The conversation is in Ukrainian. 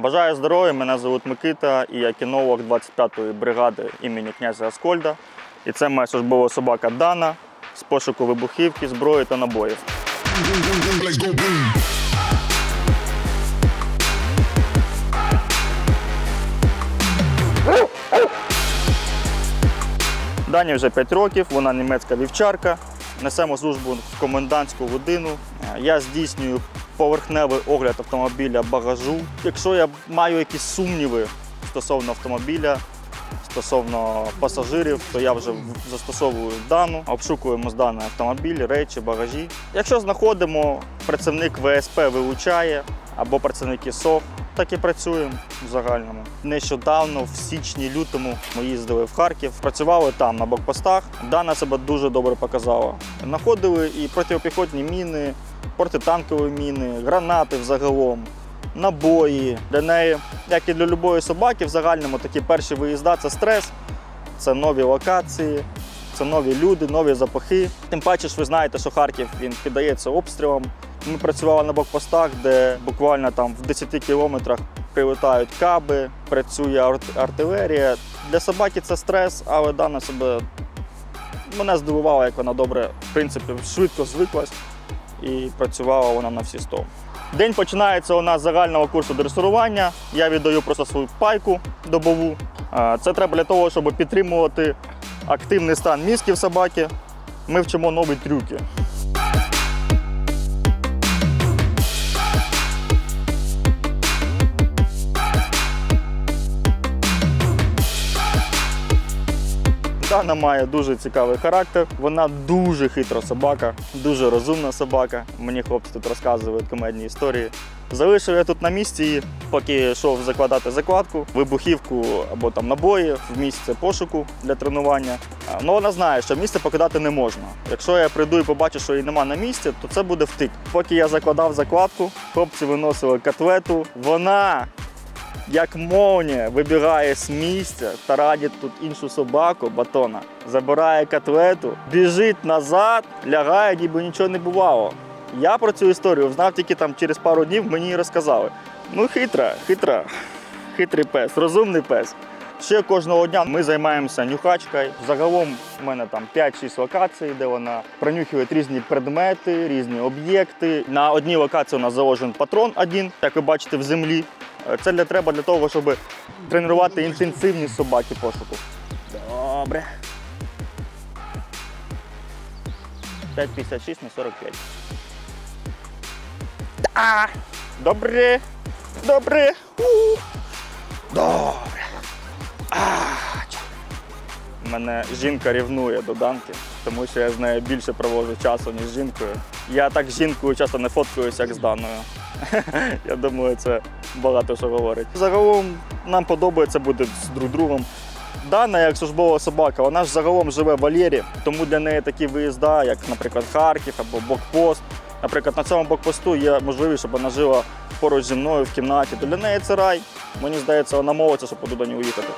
Бажаю здоров'я, мене звуть Микита і я кінолог 25-ї бригади імені князя Аскольда. І це моя службова собака Дана з пошуку вибухівки, зброї та набоїв. Дані вже 5 років, вона німецька вівчарка. Несемо службу в комендантську годину. Я здійснюю поверхневий огляд автомобіля багажу. Якщо я маю якісь сумніви стосовно автомобіля, стосовно пасажирів, то я вже застосовую дану, обшукуємо з даної автомобіль, речі, багажі. Якщо знаходимо, працівник ВСП вилучає або працівники СОВ, так і працюємо в загальному. Нещодавно, в січні-лютому, ми їздили в Харків, працювали там на блокпостах. Дана себе дуже добре показала. Знаходили і протипіхотні міни, протитанкові міни, гранати взагалом набої. Для неї, як і для будь-якої собаки, в загальному такі перші виїзда це стрес, це нові локації, це нові люди, нові запахи. Тим паче, ж ви знаєте, що Харків він піддається обстрілам. Ми працювали на блокпостах, де буквально там в 10 кілометрах прилетають каби, працює арт- артилерія. Для собаки це стрес, але дана себе мене здивувало, як вона добре, в принципі, швидко звиклась і працювала вона на всі 100. День починається у нас з загального курсу дресирування. Я віддаю просто свою пайку добову. Це треба для того, щоб підтримувати активний стан мізків собаки. Ми вчимо нові трюки. Дана має дуже цікавий характер. Вона дуже хитра собака, дуже розумна собака. Мені хлопці тут розказують комедні історії. Залишив я тут на місці її, поки йшов закладати закладку, вибухівку або там набої в місце пошуку для тренування. Ну вона знає, що місце покидати не можна. Якщо я прийду і побачу, що її нема на місці, то це буде втик. Поки я закладав закладку, хлопці виносили котлету. Вона як мовня вибігає з місця, та радить тут іншу собаку, батона, забирає котлету, біжить назад, лягає, ніби нічого не бувало. Я про цю історію знав тільки там через пару днів, мені її розказали. Ну, хитра, хитра, хитрий пес, розумний пес. Ще кожного дня ми займаємося нюхачкою. Загалом у мене там 5-6 локацій, де вона пронюхує різні предмети, різні об'єкти. На одній локації у нас заложений патрон один, як ви бачите, в землі. Це для треба для того, щоб тренувати інтенсивність собаки пошуку. Добре. 5,56 на 45. Да. Добре. Добре. У. Добре. Мене жінка рівнує до Данки, тому що я з нею більше проводжу часу, ніж з жінкою. Я так з жінкою часто не фоткаюся, як з Даною. Я думаю, це багато що говорить. Загалом нам подобається бути з друг другом. Дана, як службова собака, вона ж загалом живе в вольєрі, тому для неї такі виїзда, як, наприклад, Харків або блокпост. Наприклад, на цьому блокпосту є можливість, щоб вона жила поруч зі мною в кімнаті. То для неї це рай. Мені здається, вона молиться, щоб туди не уїхати.